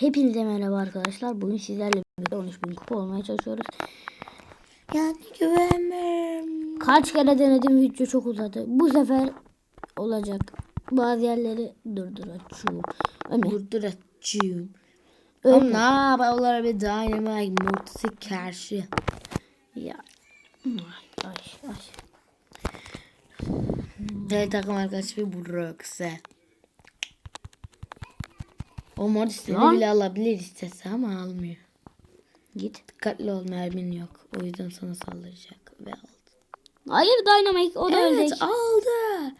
Hepinize merhaba arkadaşlar. Bugün sizlerle birlikte 13.000 kupa olmaya çalışıyoruz. Yani güvenmem. Kaç kere denedim video çok uzadı. Bu sefer olacak. Bazı yerleri durduracağım. Ömer. Durduracağım. Ömer. Ama yapalım bir Dynamite Mortis'e karşı. Ya. Ay, ay, ay. Evet takım arkadaşı bir Brooks'e. O Mortis'leri Lan. bile alabilir istese ama almıyor. Git. Dikkatli ol mermin yok. O yüzden sana saldıracak ve aldı. Hayır Dynamite o da Evet ölecek. aldı.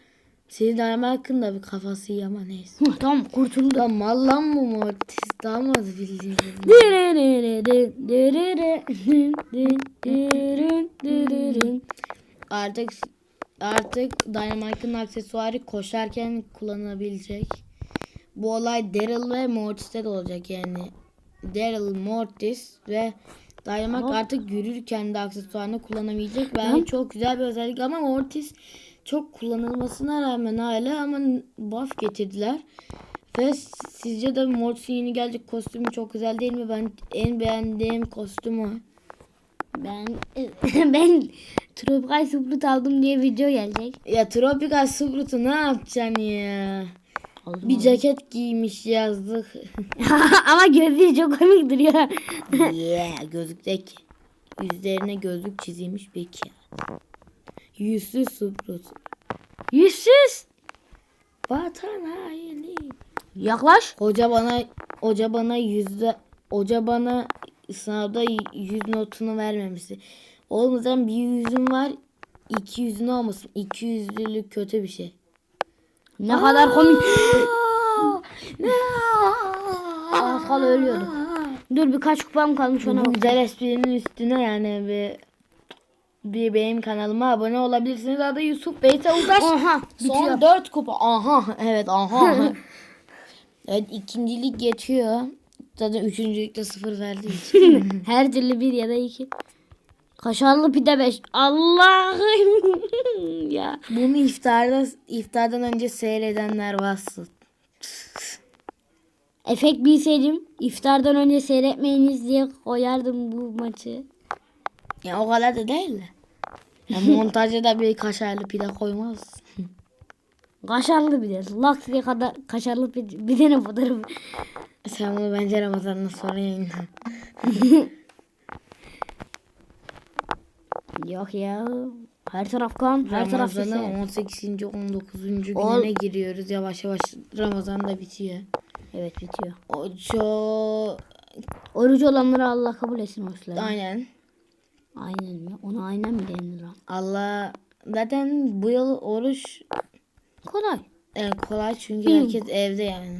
Senin Dynamite'ın da bir kafası iyi ama neyse. Tamam kurtuldu. Lan mal lan bu Mortis. Dalmadı bildiğin. Artık artık Dynamite'ın aksesuarı koşarken kullanılabilecek. Bu olay Daryl ve Mortis'te de olacak yani. Daryl, Mortis ve Dynamite artık yürürken de aksesuarını kullanabilecek. Bence çok güzel bir özellik ama Mortis çok kullanılmasına rağmen hala ama buff getirdiler. Ve sizce de Mortis'in yeni gelecek kostümü çok güzel değil mi? Ben en beğendiğim kostüm o. Ben ben Tropical Sprut aldım diye video gelecek. Ya Tropical Sprout'u ne yapacaksın ya? Aldım, Bir aldım. ceket giymiş yazdık. Ama gözleri çok komik duruyor. yeah gözlükteki. Yüzlerine gözlük çizilmiş bir kağıt. Yüzsüz Sprout. Yüzsüz. Vatan haini. Yaklaş. Hoca bana hoca bana yüzde hoca bana sınavda yüz notunu vermemişti. Oğlum zaten bir yüzün var. iki yüzün olmasın. İki yüzlülük kötü bir şey. Ne kadar komik. Az kala ölüyordu. Dur birkaç kupam kalmış ona bak. güzel esprinin üstüne yani bir bir benim kanalıma abone olabilirsiniz. Adı Yusuf Beyte Uzaş. Aha Son bitiyor. 4 kupa. Aha evet aha. evet ikincilik geçiyor. Zaten üçüncülükte sıfır verdiği için. Her türlü bir ya da iki. Kaşarlı pide beş. Allah'ım ya. Bunu iftarda iftardan önce seyredenler varsın. Efekt bilseydim iftardan önce seyretmeyiniz diye koyardım bu maçı. Ya o kadar da değil de. Ya montajda da bir kaşarlı pide koymaz. Kaşarlı pide. Laks diye kadar kaşarlı pide. Bir tane fotoğrafı. Sen bunu bence Ramazan'dan sonra yayınla. Yok ya. Her taraf kan. Her taraf sese. 18. 19. gününe Ol- giriyoruz. Yavaş yavaş Ramazan da bitiyor. Evet bitiyor. O çok Orucu olanları Allah kabul etsin hoşları. aynen. Aynen mi? Ona aynen mi denir lan? Allah zaten bu yıl oruç Kolay. e, kolay çünkü herkes evde yani.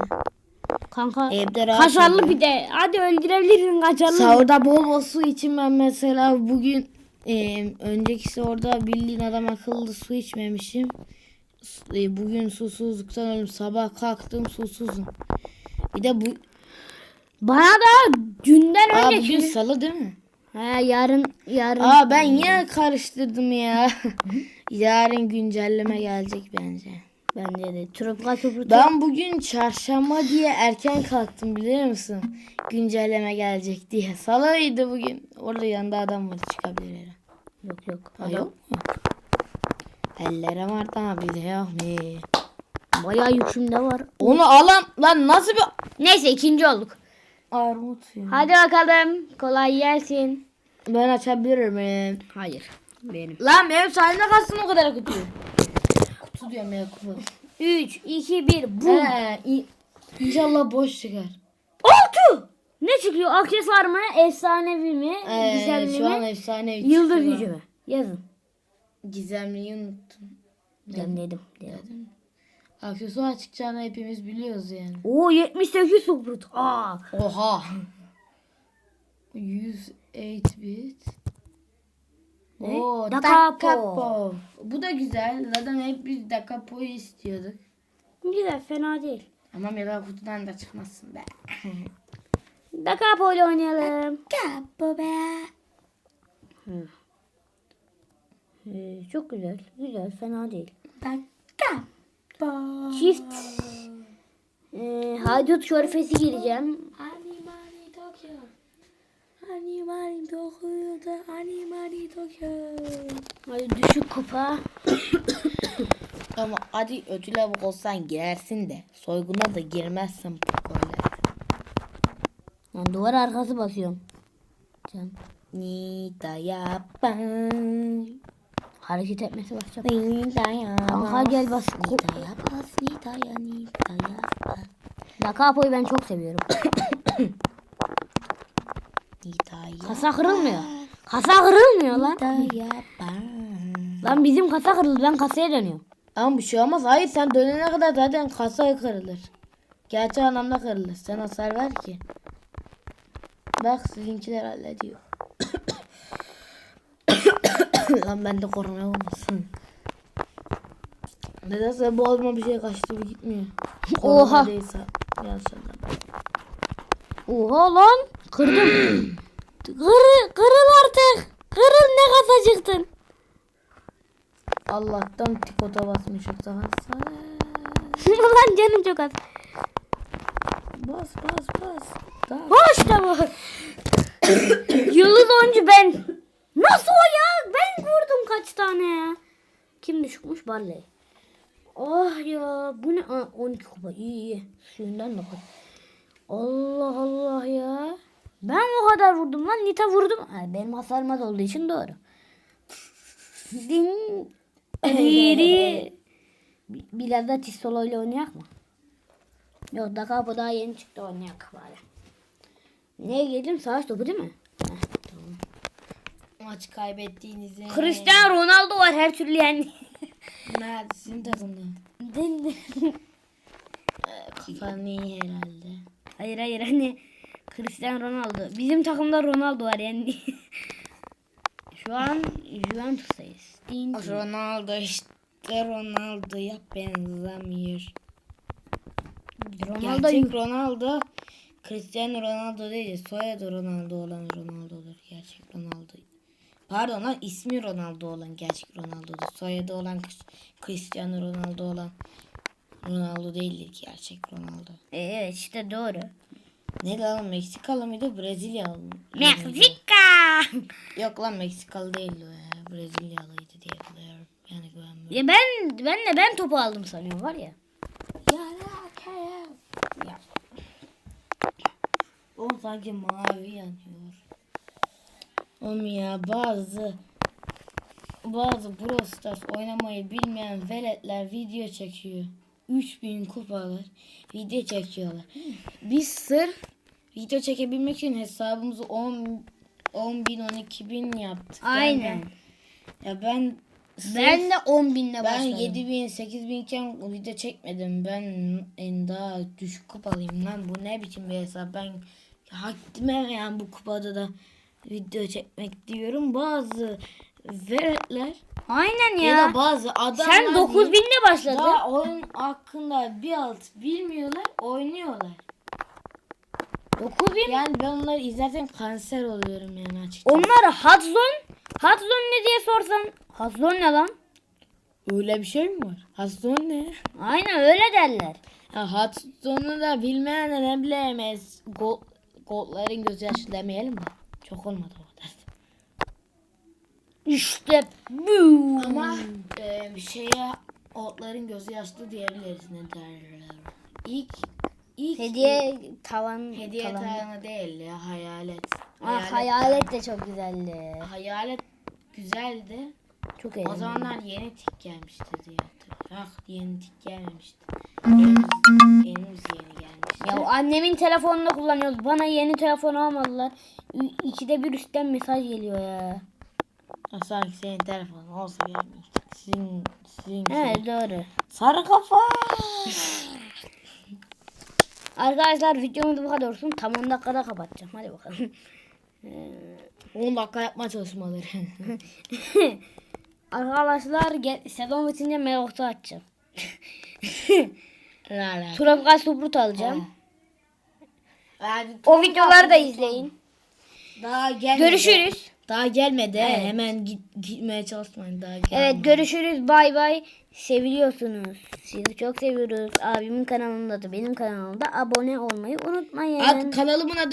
Kanka Evde rahat kaşarlı oluyor. pide. Hadi öldürebilirsin kaşarlı. Sahurda bol bol su için ben mesela bugün e, önceki orada bildiğin adam akıllı su içmemişim. Su- e, bugün susuzluktan öldüm. Sabah kalktım susuzum. Bir de bu Bana da günden Aa, önce. bugün salı değil mi? He yarın yarın. Aa ben yine karıştırdım ya. Yarın güncelleme gelecek bence. Bence de. Tropikal Sprut. Ben bugün çarşamba diye erken kalktım biliyor musun? Güncelleme gelecek diye. Salıydı bugün. Orada yanında adam var çıkabilir her an. Yok yok. Ha, Adam. yok mu? Ellere var da bir de yok mu? Bayağı yükümde var. Onu alam lan nasıl bir Neyse ikinci olduk. armut ya. Hadi bakalım. Kolay gelsin. Ben açabilirim. Hayır. Benim. Lan benim sayemde kalsın o kadar kutu. Kutu diyorum ya kutu. 3, 2, 1. Bu. He, i- İnşallah boş çıkar. Altı. Ne çıkıyor? Aksesuar mı? Efsanevi mi? Ee, Gizemli şu an mi? efsane bir Yıldız çıktı gücü mü? Yazın. Gizemliyi unuttum. Ben dedim. dedim. Aksesuar çıkacağını hepimiz biliyoruz yani. Oo 78 Sprut. Aa. Oha. 108 bit. Ne? Oo, Da Da Capo. Bu da güzel. Zaten hep biz Da Capo'yu istiyorduk. Güzel fena değil. Ama mega kutudan da çıkmasın be. Da Capo ile oynayalım. Capo be. Ee, çok güzel. Güzel fena değil. Da Capo. Çift. Ee, haydut şorfesi gireceğim. Hadi Animali Tokyo'da Animali Tokyo. Hadi düşük kupa. Ama hadi ödül avuk olsan girersin de soyguna da girmezsin böyle. Ben duvar arkası basıyorum. Can. Nita yapan. Hareket etmesi başlayacak. Nita yapan. Kanka gel bas. Nita yapan. Nita ya Nita yapan. Da Capo'yu ben çok seviyorum. Nita yapan. Kasa kırılmıyor. Kasa kırılmıyor lan. Lan bizim kasa kırıldı. Ben kasaya dönüyorum. Ama bir şey olmaz. Hayır sen dönene kadar zaten kasa kırılır. Gerçek anlamda kırılır. Sen hasar ver ki. Bak sizinkiler hallediyor. Lan bende korona olmasın. Nedense boğazıma bir şey kaçtı bir gitmiyor. Oha. Yanlış. Oha lan. Kırdım. Kır, kırıl artık. Kırıl ne kasa çıktın. Allah'tan tikota basmışım daha. lan canım çok az. Bas bas bas. Daha. Hoş da bu. Yıldız oyuncu ben. Nasıl o ya? Ben vurdum kaç tane ya. Kim düşmüş? Barley. Oh ya bu ne? Aa, 12 kupa iyi iyi. Suyundan da koy. Allah Allah ya. Ben o kadar vurdum lan. Nita vurdum. Ay, benim hasarım az olduğu için doğru. Din. Diri. Bi- Biraz da Tissolo ile oynayak mı? Yok da kapı daha yeni çıktı oynayak bari. Neye geldim? Savaş topu değil mi? Heh, tamam. Maç kaybettiğinizi. Cristiano Ronaldo var her türlü yani. Nerede sizin takımda? Kafan iyi herhalde. hayır hayır hani Cristiano Ronaldo. Bizim takımda Ronaldo var yani. Şu an Juventus'tayız. Ronaldo işte Ronaldo'ya benzemiyor. Ronaldo Gerçek Ronaldo Cristiano Ronaldo değil soyadı Ronaldo olan Ronaldo'dur. Gerçek Ronaldo. Pardon lan ismi Ronaldo olan gerçek Ronaldo'dur. Soyadı olan Cristiano Ronaldo olan Ronaldo değildir gerçek Ronaldo. E, Evet işte doğru. Ne lan Meksikalı mıydı Brezilyalı mı? Meksika. Yok lan Meksikalı değildi o ya. Brezilyalıydı diye biliyorum. Yani güvenmiyorum. Ya ben ben de ben topu aldım sanıyorum var ya. Ya. O sanki mavi yanıyor. Oğlum ya bazı bazı Brawl Stars oynamayı bilmeyen veletler video çekiyor. 3000 kupalar video çekiyorlar. Biz sırf video çekebilmek için hesabımızı 10 10 bin 12 bin yaptık. Aynen. Ya ben Ben de 10 binle ben başladım. 7 bin 8 binken video çekmedim. Ben en daha düşük kupalıyım lan. Bu ne biçim bir hesap. Ben haddime yani bu kupada da video çekmek diyorum. Bazı veletler Aynen ya, ya. da bazı adamlar Sen 9 binle başladın. daha oyun hakkında bir alt bilmiyorlar oynuyorlar. 9 bin. Yani ben onları izlerken kanser oluyorum yani açıkçası. Onlar Hadzon. Hadzon ne diye sorsan. Hadzon ne lan? Öyle bir şey mi var? Haston ne? Aynen öyle derler. Ya Hatsunu da bilmeyen ne bilemez. Gol, golların gözü yaşlı demeyelim de. Çok olmadı. İşte bu. Ama e, şeye otların gözü yaşlı diyebiliriz ne derler. İlk ilk Hediye tavan. hediye tavan. tayanı değil ya hayalet. Ah, hayalet de çok güzeldi. hayalet güzeldi. Çok O eğlenceli. zamanlar yeni tik gelmişti diye. Ah yeni tik gelmemişti. Elimiz, elimiz yeni gelmişti. Ya annemin telefonunu kullanıyoruz. Bana yeni telefon almadılar. İkide bir üstten mesaj geliyor ya. Sanki senin telefonun olsa gelmeyecek. Sizin, sizin Evet doğru. Sarı kafa. Arkadaşlar videomuz bu kadar olsun. Tam 10 dakikada kapatacağım. Hadi bakalım. 10 dakika yapma çalışmaları. Arkadaşlar gel, sezon bitince Melox'u açacağım. Tropikal Subrut alacağım. Hadi, O videoları da izleyin. Daha. Görüşürüz. Daha gelmedi. Evet. Hemen git, gitmeye çalışmayın. Daha gelmedi. Evet görüşürüz. Bay bay. Seviliyorsunuz. Sizi çok seviyoruz. Abimin kanalında da benim kanalımda abone olmayı unutmayın. Ad- kanalımın adı